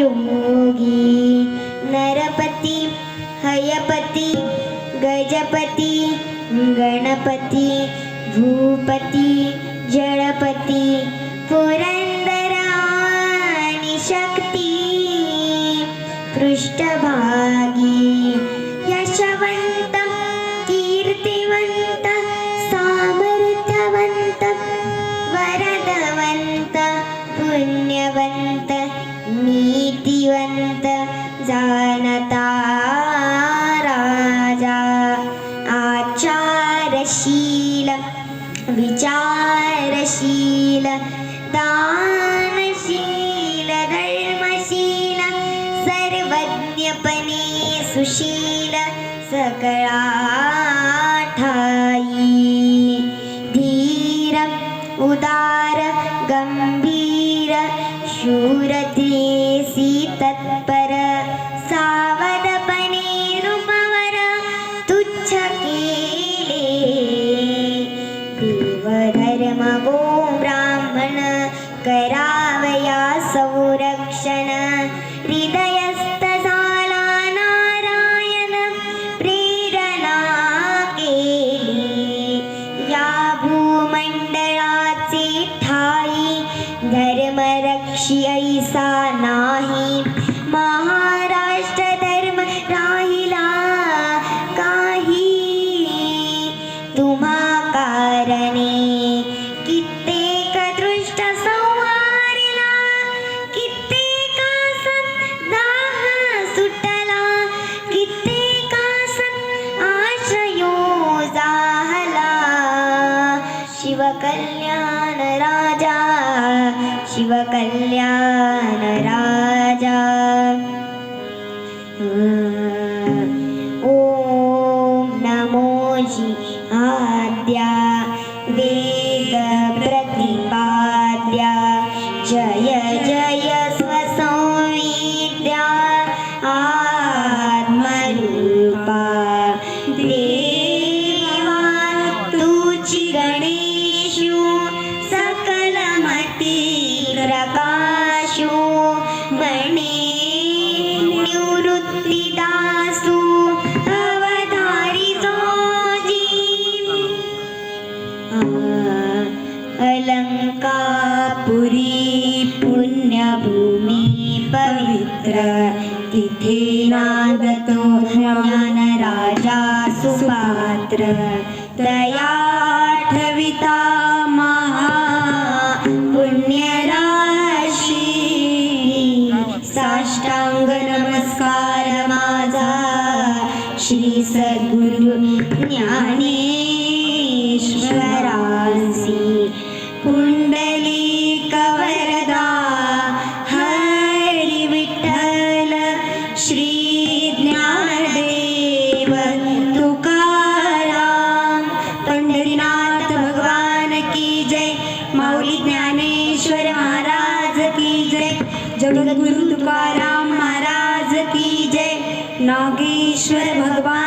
योगी नरपती हयपती गजपती गणपती भूपती जळपती पुरन्दरानि शक्ति पृष्ठभागी पुण्यवंत नीतिवंत जाणता राजा आचारशील विचारशील दानशील धर्मशील सर्वज्ञपणे सुशील सकळा ठाई धीर उदार गम्भीर शूर दृशि तत्पर सारुमवर तुच्छो ब्राह्मण करा पक्षी ऐसा नाही. महाराष्ट्र धर्म राहिला काही. तुम्हा कारणे कित्येक दृष्ट संहारिला कित्येक दाह सुटला कित्येकास आश्रयो जाहला. शिवकल्याण राजा शिवकल्याणराजा। ॐ नमो जि आद्या वेदप्रतिपाद्या जय जय स्वसं प्रकाशु मणे निवृत्तिदासु अवतारी जोजी अलंकापुरी पुण्यभूमी पवित्र। तिथे नादतो ज्ञान राजा सुपात्र। तया ठविता श्री सद्गुरु ज्ञानेश्वरासी। कुंडली कवरदा हरी विठ्ठल श्री ज्ञानदेव तुकाराम पंढरीनाथ भगवान की जय माऊली ज्ञानेश्वर महाराज की जय जगद्गुरु तुकाराम महाराज की जय नागेश्वर भगवान।